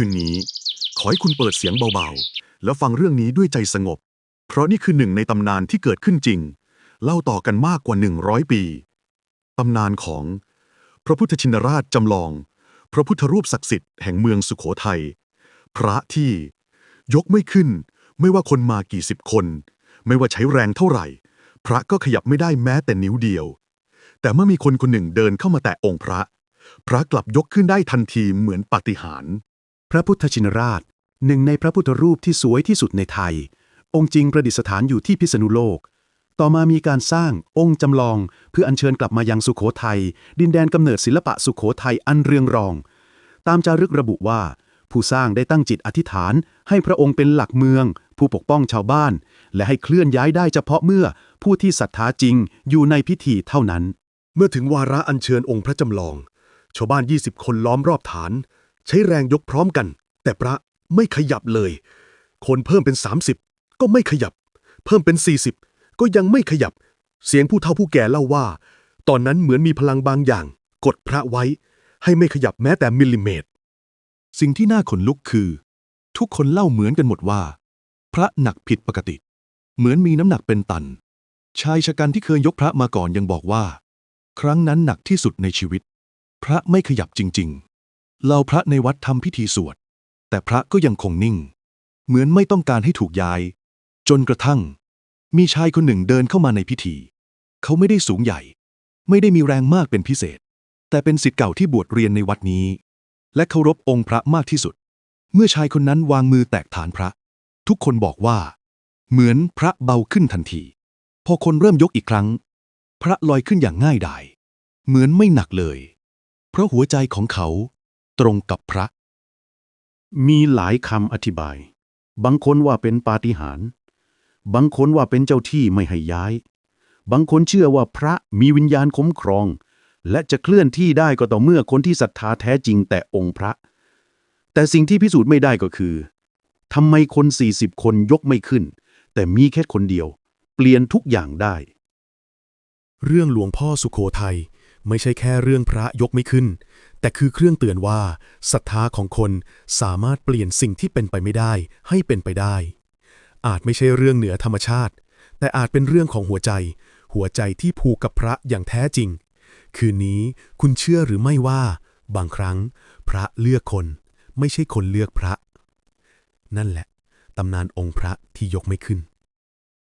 คืนนี้ ขอให้คุณเปิดเสียงเบาๆ แล้วฟังเรื่องนี้ด้วยใจสงบ เพราะนี่คือหนึ่งในตำนานที่เกิดขึ้นจริง เล่าต่อกันมากกว่า 100 ปี ตำนานของ พระพุทธชินราชจำลอง พระพุทธรูปศักดิ์สิทธิ์แห่งเมืองสุโขทัย พระที่ ยกไม่ขึ้น ไม่ว่าคนมากี่สิบคน ไม่ว่าใช้แรงเท่าไหร่ พระก็ขยับไม่ได้แม้แต่นิ้วเดียว แต่เมื่อมีคนคนหนึ่งเดินเข้ามาแตะองค์พระพระกลับยกขึ้นได้ทันทีเหมือนปาฏิหาริย์ พระพุทธชินราช หนึ่งในพระพุทธรูปที่สวยที่สุดในไทย องค์จริงประดิษฐานอยู่ที่พิษณุโลก ต่อมามีการสร้างองค์จำลอง เพื่ออัญเชิญกลับมายังสุโขทัย ดินแดนกำเนิดศิลปะสุโขทัยอันเรืองรอง ตามจารึกระบุว่า ผู้สร้างได้ตั้งจิตอธิษฐาน ให้พระองค์เป็นหลักเมือง ผู้ปกป้องชาวบ้าน และให้เคลื่อนย้ายได้เฉพาะเมื่อผู้ที่ศรัทธาจริงอยู่ในพิธีเท่านั้น เมื่อถึงวาระอัญเชิญองค์พระจำลอง ชาวบ้าน 20 คนล้อมรอบฐาน ใช้แรงยกพร้อมกัน แต่พระไม่ขยับเลย คนเพิ่มเป็น 30 ก็ไม่ขยับ เพิ่มเป็น 40 ก็ยังไม่ขยับ เสียงผู้เฒ่าผู้แก่เล่าว่า ตอนนั้นเหมือนมีพลังบางอย่าง กดพระไว้ ให้ไม่ขยับแม้แต่มิลลิเมตร สิ่งที่น่าขนลุกคือ ทุกคนเล่าเหมือนกันหมดว่า พระหนักผิดปกติ เหมือนมีน้ำหนักเป็นตัน ชายชะกันที่เคยยกพระมาก่อนยังบอกว่า ครั้งนั้นหนักที่สุดในชีวิต พระไม่ขยับจริง ๆ เหล่าพระในวัดทำพิธีสวด แต่พระก็ยังคงนิ่ง เหมือนไม่ต้องการให้ถูกย้าย จนกระทั่ง มีชายคนหนึ่งเดินเข้ามาในพิธี เขาไม่ได้สูงใหญ่ ไม่ได้มีแรงมากเป็นพิเศษ แต่เป็นศิษย์เก่าที่บวชเรียนในวัดนี้ และเคารพองค์พระมากที่สุด เมื่อชายคนนั้นวางมือแตะฐานพระ ทุกคนบอกว่า เหมือนพระเบาขึ้นทันที พอคนเริ่มยกอีกครั้ง พระลอยขึ้นอย่างง่ายดายเหมือนไม่หนักเลย เพราะหัวใจของเขา ตรงกับพระ มีหลายคำอธิบาย บางคนว่าเป็นปาฏิหาริย์บางคนว่าเป็นเจ้าที่ไม่ให้ย้าย บางคนเชื่อว่าพระมีวิญญาณคุ้มครอง และจะเคลื่อนที่ได้ก็ต่อเมื่อคนที่ศรัทธาแท้จริงแต่องค์พระ แต่สิ่งที่พิสูจน์ไม่ได้ก็คือทำไมคน 40 คนยกไม่ขึ้น แต่มีแค่คนเดียว เปลี่ยนทุกอย่างได้ เรื่องหลวงพ่อสุโขทัย ไม่ใช่แค่เรื่องพระยกไม่ขึ้น แต่คือเครื่องเตือนว่าศรัทธาของคนสามารถเปลี่ยนสิ่งที่เป็นไปไม่ได้ให้เป็นไปได้ อาจไม่ใช่เรื่องเหนือธรรมชาติ แต่อาจเป็นเรื่องของหัวใจ หัวใจที่ผูกกับพระอย่างแท้จริง คืนนี้คุณเชื่อหรือไม่ว่า บางครั้ง พระเลือกคน ไม่ใช่คนเลือกพระ นั่นแหละตำนานองค์พระที่ยกไม่ขึ้น